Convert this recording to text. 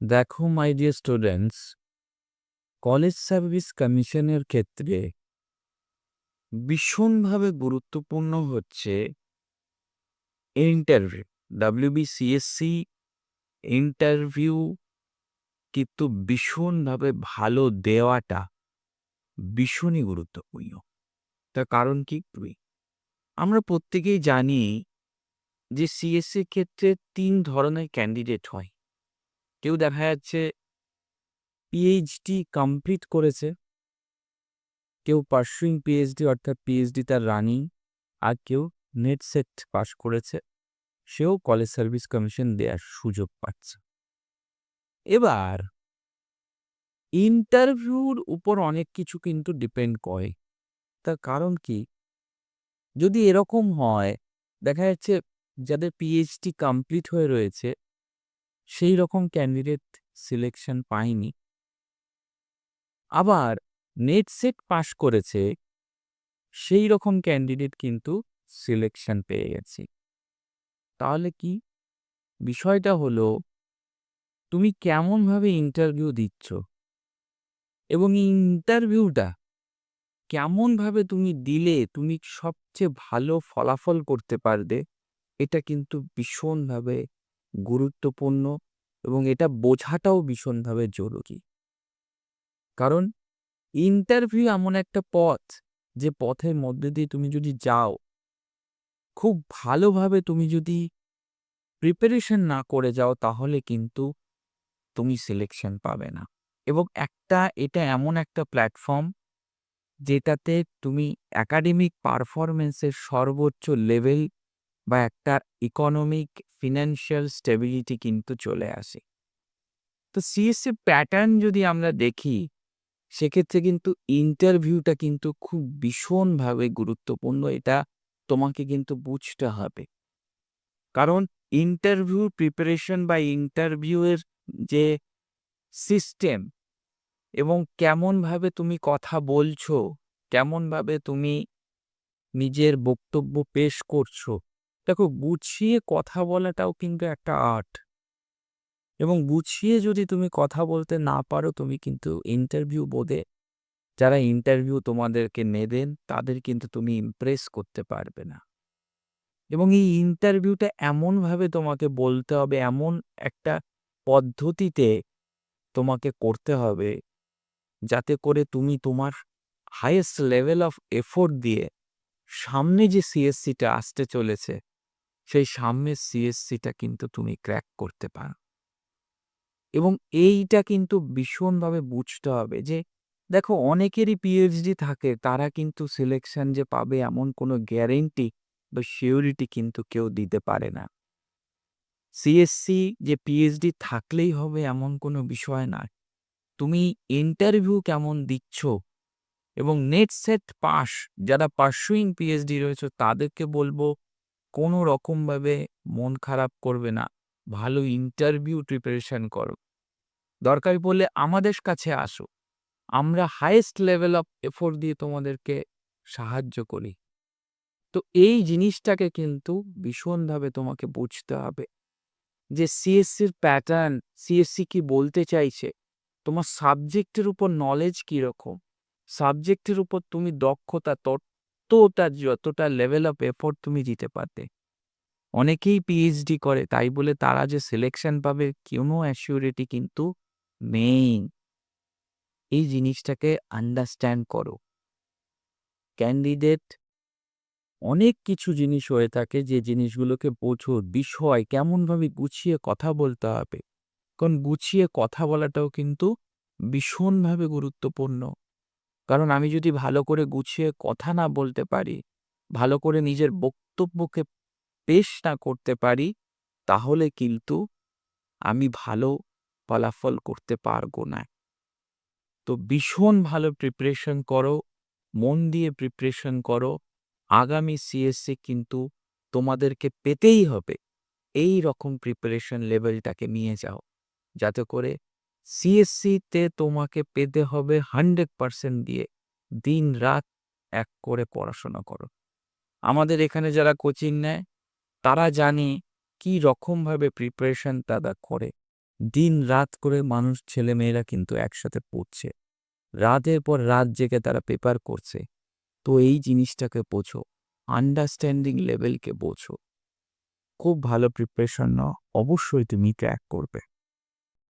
দেখো my dear students college service কমিশনের ক্ষেত্রে ভীষণভাবে গুরুত্বপূর্ণ হচ্ছে ইন্টারভিউ ডাব্লিউবিসিএসসি ইন্টারভিউ কিন্তু ভীষণভাবে ভালো দেওয়াটা ভীষণই গুরুত্বপূর্ণ। তার কারণ কি? তুই আমরা প্রত্যেকেই জানি যে সিএসসির ক্ষেত্রে তিন ধরনের ক্যান্ডিডেট হয়। কেউ দেখা যাচ্ছে পিএইচডি কমপ্লিট করেছে। কেউ পার্সুইং পিএইচডি অর্থাৎ পিএইচডি তার রানিং আর কেউ নেট সেট পাশ করেছে। সেও কলেজ সার্ভিস কমিশন দেওয়ার সুযোগ পাচ্ছে। এবার ইন্টারভিউর উপর অনেক কিছু কিন্তু ডিপেন্ড করে। তার কারণ কি? যদি এরকম হয়, দেখা যাচ্ছে যাদের পিএইচডি কমপ্লিট হয়ে রয়েছে সেই রকম ক্যান্ডিডেট সিলেকশন পায়নি আবার নেট সেট পাশ করেছে, সেই রকম ক্যান্ডিডেট কিন্তু সিলেকশন পেয়ে গেছে। তাহলে কি? বিষয়টা হলো, তুমি কেমনভাবে ইন্টারভিউ দিচ্ছ? এবং এই ইন্টারভিউটা কেমনভাবে তুমি দিলে, তুমি সবচেয়ে ভালো ফলাফল করতে পারবে, এটা কিন্তু ভীষণভাবে গুরুত্বপূর্ণ এবং এটা বোঝাটাও ভীষণভাবে জরুরি। কারণ ইন্টারভিউ এমন একটা পথ যে পথের মধ্যে দিয়ে তুমি যদি যাও, খুব ভালোভাবে তুমি যদি প্রিপারেশন না করে যাও তাহলে কিন্তু তুমি সিলেকশন পাবে না। এবং একটা, এটা এমন একটা প্ল্যাটফর্ম যেটাতে তুমি একাডেমিক পারফরমেন্সের সর্বোচ্চ লেভেল বা একটা ইকোনমিক ফিনান্সিয়াল স্টেবিলিটি কিন্তু চলে আসে। তো সিএসসি প্যাটার্ন যদি আমরা দেখি, সেক্ষেত্রে কিন্তু ইন্টারভিউটা কিন্তু খুব ভীষণভাবে গুরুত্বপূর্ণ, এটা তোমাকে কিন্তু বুঝতে হবে। কারণ ইন্টারভিউ প্রিপারেশন বা ইন্টারভিউয়ের যে সিস্টেম এবং কেমনভাবে তুমি কথা বলছো, কেমনভাবে তুমি নিজের বক্তব্য পেশ করছ দেখো, গুছিয়ে কথা বলাটাও কিন্তু একটা আর্ট। এবং গুছিয়ে যদি তুমি কথা বলতে না পারো, তুমি কিন্তু ইন্টারভিউ বোধে যারা ইন্টারভিউ তোমাদেরকে নেবেন, তাদের কিন্তু তুমি ইমপ্রেস করতে পারবে না। এবং এই ইন্টারভিউটা এমনভাবে তোমাকে বলতে হবে, এমন একটা পদ্ধতিতে তোমাকে করতে হবে, যাতে করে তুমি তোমার হাইয়েস্ট লেভেল অফ এফোর্ট দিয়ে সামনে যে সিএসসিটা আসতে চলেছে সেই সামনের সিএসসিটা কিন্তু তুমি ক্র্যাক করতে পারো। এবং এইটা কিন্তু ভীষণভাবে বুঝতে হবে যে, দেখো অনেকেরই পিএইচডি থাকে, তারা কিন্তু সিলেকশন যে পাবে এমন কোনো গ্যারেন্টি বা সিওরিটি কিন্তু কেউ দিতে পারে না। সিএসসি যে পিএইচডি থাকলেই হবে এমন কোনো বিষয় না। তুমি ইন্টারভিউ কেমন দিচ্ছ? এবং নেট সেট পাস যারা পার্সুইং পিএইচডি রয়েছে, তাদেরকে বলব কোনো রকমভাবে মন খারাপ করবে না। ভালো ইন্টারভিউ প্রিপারেশন করো। দরকারি পড়লে আমাদের কাছে আসো। আমরা হাইয়েস্ট লেভেল অফ এফোর্ট দিয়ে তোমাদেরকে সাহায্য করি। তো এই জিনিসটাকে কিন্তু ভীষণভাবে তোমাকে বুঝতে হবে যে সিএসসির প্যাটার্ন সিএসসি কি বলতে চাইছে? তোমার সাবজেক্টের উপর নলেজ কীরকম? সাবজেক্টের উপর তুমি দক্ষতা ততটা যতটা যতটা লেভেল অফ এফোর্ট তুমি দিতে পারতে। অনেকেই পিএইচডি করে, তাই বলে তারা যে সিলেকশন পাবে, কোনো অ্যাসিউরিটি কিন্তু নেই। এই জিনিসটাকে আন্ডারস্ট্যান্ড করো। ক্যান্ডিডেট অনেক কিছু জিনিস হয়ে থাকে, যে জিনিসগুলোকে বোঝো, বিষয় কেমনভাবে গুছিয়ে কথা বলতে হবে। কারণ গুছিয়ে কথা বলাটাও কিন্তু ভীষণভাবে গুরুত্বপূর্ণ। কারণ আমি যদি ভালো করে গুছিয়ে কথা না বলতে পারি, ভালো করে নিজের বক্তব্যকে পেশ না করতে পারি, তাহলে কিন্তু আমি ভালো ফলাফল করতে পারব না। তো ভীষণ ভালো প্রিপারেশন করো, মন দিয়ে প্রিপারেশন করো, আগামী সিএসসি কিন্তু তোমাদেরকে পেতেই হবে। এই রকম প্রিপারেশন লেভেলটাকে নিয়ে যাও, যাতে করে সিএসসিতে তোমাকে পেতে হবে হান্ড্রেড পারসেন্ট দিয়ে দিন রাত এক করে পড়াশোনা করো। আমাদের এখানে যারা কোচিং নেয়, তারা জানে কি রকমভাবে প্রিপারেশন তারা করে। দিন রাত করে মানুষ, ছেলেমেয়েরা কিন্তু একসাথে পড়ছে। রাতের পর রাত জেগে তারা পেপার করছে। তো এই জিনিসটাকে বোঝো আন্ডারস্ট্যান্ডিং লেভেলকে বোঝো। খুব ভালো প্রিপারেশন অবশ্যই তুমি ক্র্যাক করবে।